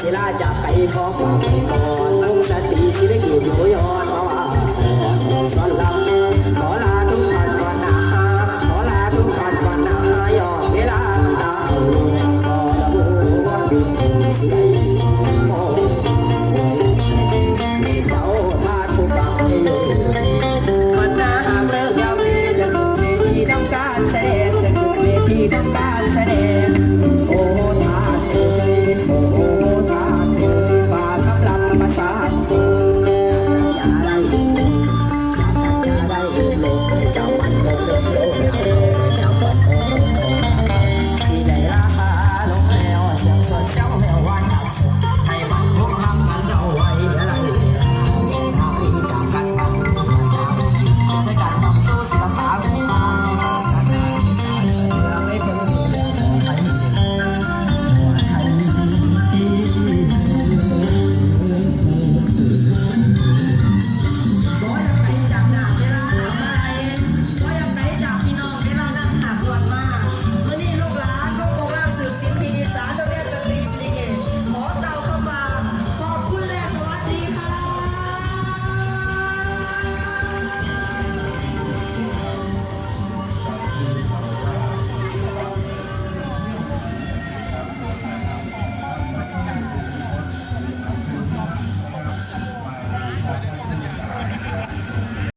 ศิลาจะไปขอความใก่อนตั้งสติสิลกิจโยยอนสอนลำขอลาทุกท่านก่อนนะฮขอลาทุกท่านก่อนนะฮะยอมเวลาตาโอ้ก็ระบุว่าบิสิได้